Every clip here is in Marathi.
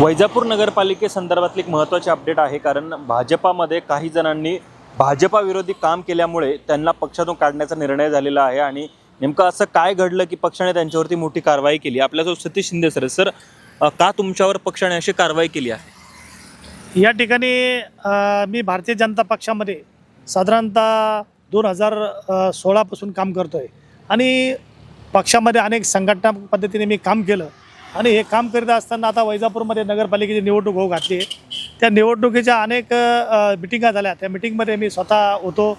वैजापूर नगरपालिकेसंदर्भातली एक महत्त्वाची अपडेट आहे कारण भाजपामध्ये काही जणांनी भाजपा विरोधी काम केल्यामुळे त्यांना पक्षातून काढण्याचा निर्णय झालेला आहे आणि नेमकं असं काय घडलं की पक्षाने त्यांच्यावरती मोठी कारवाई केली? आपल्यासोबत सतीश शिंदे सर सर का तुमच्यावर पक्षाने अशी कारवाई केली आहे? या ठिकाणी मी भारतीय जनता पक्षामध्ये साधारणतः दोन हजार सोळापासून काम करतो आहे आणि पक्षामध्ये अनेक संघटना पद्धतीने मी काम केलं. आणि हे काम करीत असताना आता वैजापूरमध्ये नगरपालिकेची निवडणूक होऊ घातली त्या निवडणुकीच्या अनेक मिटिंगा झाल्या. त्या मिटिंगमध्ये मी स्वतः होतो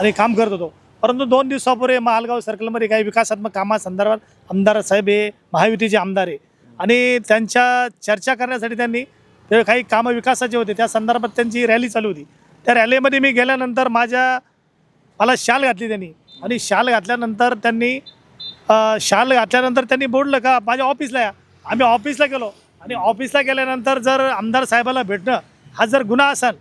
आणि काम करत होतो. परंतु दोन दिवसापूर्वी महालगाव सर्कलमध्ये काही विकासात्मक कामासंदर्भात आमदार साहेब हे महायुतीचे आमदार आहे. आणि त्यांच्या चर्चा करण्यासाठी त्यांनी ते काही कामं विकासाचे होते. त्या संदर्भात त्यांची रॅली चालू होती. त्या रॅलीमध्ये मी गेल्यानंतर माझ्या मला शाल घातली त्यांनी. आणि शाल घातल्यानंतर त्यांनी शाल घातल्यानंतर त्यांनी बोललं का माझ्या ऑफिसला या. आम्ही ऑफिसला गेलो. आणि ऑफिसला गेल्यानंतर जर आमदार साहेबाला भेटणं हा जर गुन्हा असेल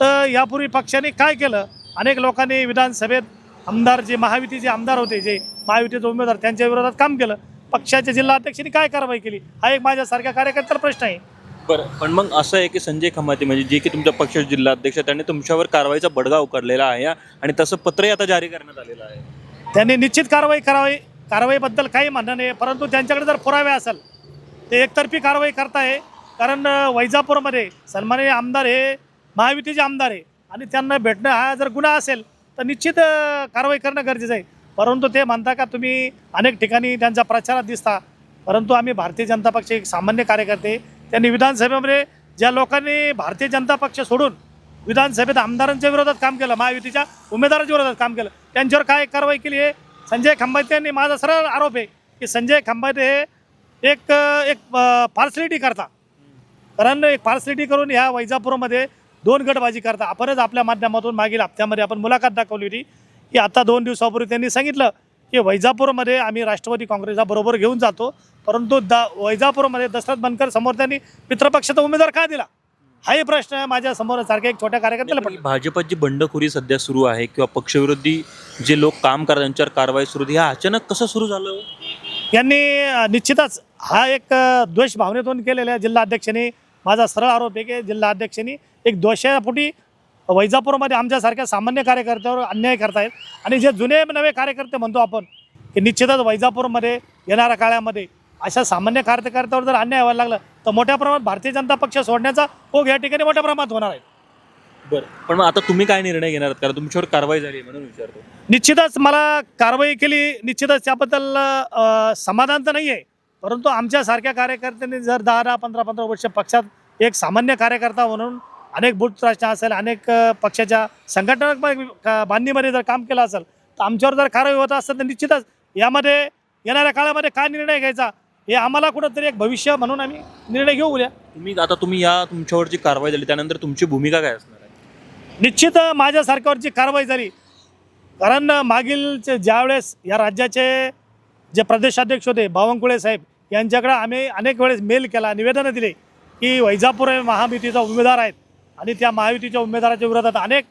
तर यापूर्वी पक्षाने काय केलं? अनेक लोकांनी विधानसभेत आमदार जे महायुतीचे आमदार होते जे महायुतीचे उमेदवार त्यांच्या विरोधात काम केलं. पक्षाच्या जिल्हाध्यक्षांनी काय कारवाई केली? हा एक माझ्यासारख्या कार्यकर्त्याला प्रश्न आहे. बरं पण मग असं आहे की संजय खमाते म्हणजे जे की तुमच्या पक्षाचे जिल्हाध्यक्ष त्यांनी तुमच्यावर कारवाईचा बडगा उकडलेला आहे आणि तसं पत्रही आता जारी करण्यात आलेलं आहे. त्यांनी निश्चित कारवाई करावी. कारवाईबद्दल काही म्हणणं नाही परंतु त्यांच्याकडे जर पुरावे असेल ते एकतर्फी कारवाई करताय. कारण वैजापूरमध्ये सन्माननीय आमदार हे महायुतीचे आमदार आहे आणि त्यांना भेटणं हा जर गुन्हा असेल तर निश्चित कारवाई करणं गरजेचं आहे. परंतु ते म्हणता का तुम्ही अनेक ठिकाणी त्यांच्या प्रचारात दिसता. परंतु आम्ही भारतीय जनता पक्ष एक सामान्य कार्यकर्ते. त्यांनी विधानसभेमध्ये ज्या लोकांनी भारतीय जनता पक्ष सोडून विधानसभेत आमदारांच्या विरोधात काम केलं महायुतीच्या उमेदवारांच्या विरोधात काम केलं त्यांच्यावर काय कारवाई केली आहे संजय खंबाते यांनी माझा सरळ आरोप आहे की संजय खंबाते हे एक एक पार्सलिटी करता. कारण एक पार्सलिटी करून ह्या वैजापूरमध्ये दोन गटबाजी करता. आपणच आपल्या माध्यमातून मागील हप्त्यामध्ये आपण मुलाखत दाखवली होती. की आता दोन दिवसापूर्वी त्यांनी सांगितलं की वैजापूरमध्ये आम्ही राष्ट्रवादी काँग्रेसला बरोबर घेऊन जातो. परंतु दा वैजापूरमध्ये दशरथ बनकर समोर त्यांनी मित्रपक्षाचा उमेदवार का दिला? हाही प्रश्न माझ्यासमोर सारख्या एक छोट्या कार्यकर्त्याला पण पडला. भाजपाची बंडखोरी सध्या सुरू आहे किंवा पक्षविरोधी जे लोक काम करतात त्यांच्यावर कारवाई सुरू होती हा अचानक कसं सुरू झालं? यांनी निश्चितच हा एक द्वेष भावनेतून केलेल्या जिल्हाध्यक्षांनी. माझा सरळ आरोप आहे की जिल्हाध्यक्षांनी एक द्वेषापोटी वैजापूरमध्ये आमच्यासारख्या सामान्य कार्यकर्त्यावर अन्याय करतायत. आणि जे जुने नवे कार्यकर्ते म्हणतो आपण की निश्चितच वैजापूरमध्ये येणाऱ्या काळामध्ये अशा सामान्य कार्यकर्त्यावर जर अन्याय व्हायला लागला तर मोठ्या प्रमाणात भारतीय जनता पक्ष सोडण्याचा ओघ या ठिकाणी मोठ्या प्रमाणात होणार आहे. बरं. पण मग आता तुम्ही काय निर्णय घेणार आहात? कारण तुमच्यावर कारवाई झाली आहे म्हणून विचारतो. निश्चितच मला कारवाई केली. निश्चितच त्याबद्दल अ, समाधान तर नाही आहे परंतु आमच्यासारख्या कार्यकर्त्यांनी जर दहा दहा पंधरा पंधरा वर्ष पक्षात एक सामान्य कार्यकर्ता म्हणून अनेक बूथ रचना असेल अनेक अ, पक्षाच्या संघटनात्मक बांधणीमध्ये जर काम केलं असेल तर आमच्यावर जर कारवाई होत असेल तर निश्चितच यामध्ये येणाऱ्या काळामध्ये काय निर्णय घ्यायचा हे आम्हाला कुठंतरी एक भविष्य म्हणून आम्ही निर्णय घेऊ उद्या. तुम्ही आता तुम्ही या तुमच्यावर जी कारवाई झाली त्यानंतर तुमची भूमिका काय असणार? निश्चित माझ्यासारख्यावरची कारवाई झाली कारण मागील ज्यावेळेस या राज्याचे जे प्रदेशाध्यक्ष होते बावनकुळे साहेब यांच्याकडे आम्ही अनेक वेळेस मेल केला निवेदनं दिले की वैजापूर हे महायुतीचा उमेदवार आहेत आणि त्या महायुतीच्या उमेदवाराच्या विरोधात अनेक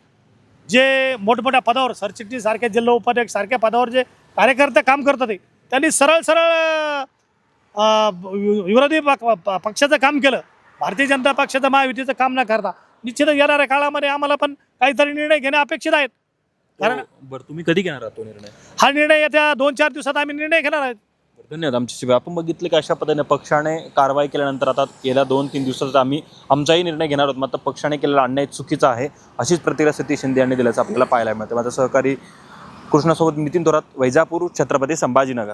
जे मोठमोठ्या पदावर सरचिटणीसारख्या जिल्हा उपाध्यक्ष सारख्या पदावर जे कार्यकर्ते काम करत ते, त्यांनी सरळ सरळ विरोधी प- पक्षाचं काम केलं. भारतीय जनता पक्षाचं महायुतीचं काम न करता निश्चितच येणाऱ्या काळामध्ये आम्हाला पण काहीतरी निर्णय घेणे अपेक्षित आहेत. कारण हो, बरं तुम्ही कधी घेणार आहात तो निर्णय? हा निर्णय येत्या दोन चार दिवसात आम्ही निर्णय घेणार आहेत. धन्यवाद आमच्याशी. आपण बघितलं की अशा पद्धतीने पक्षाने कारवाई केल्यानंतर आता गेल्या दोन तीन दिवसात आम्ही आमचाही निर्णय घेणार आहोत. मात्र पक्षाने केलेला अन्याय चुकीचा आहे अशीच प्रतिक्रिया सतीश शिंदे यांनी दिल्याचं आपल्याला पाहायला मिळतं. माझा सहकारी कृष्णासोबत नितीन थोरात वैजापूर छत्रपती संभाजीनगर.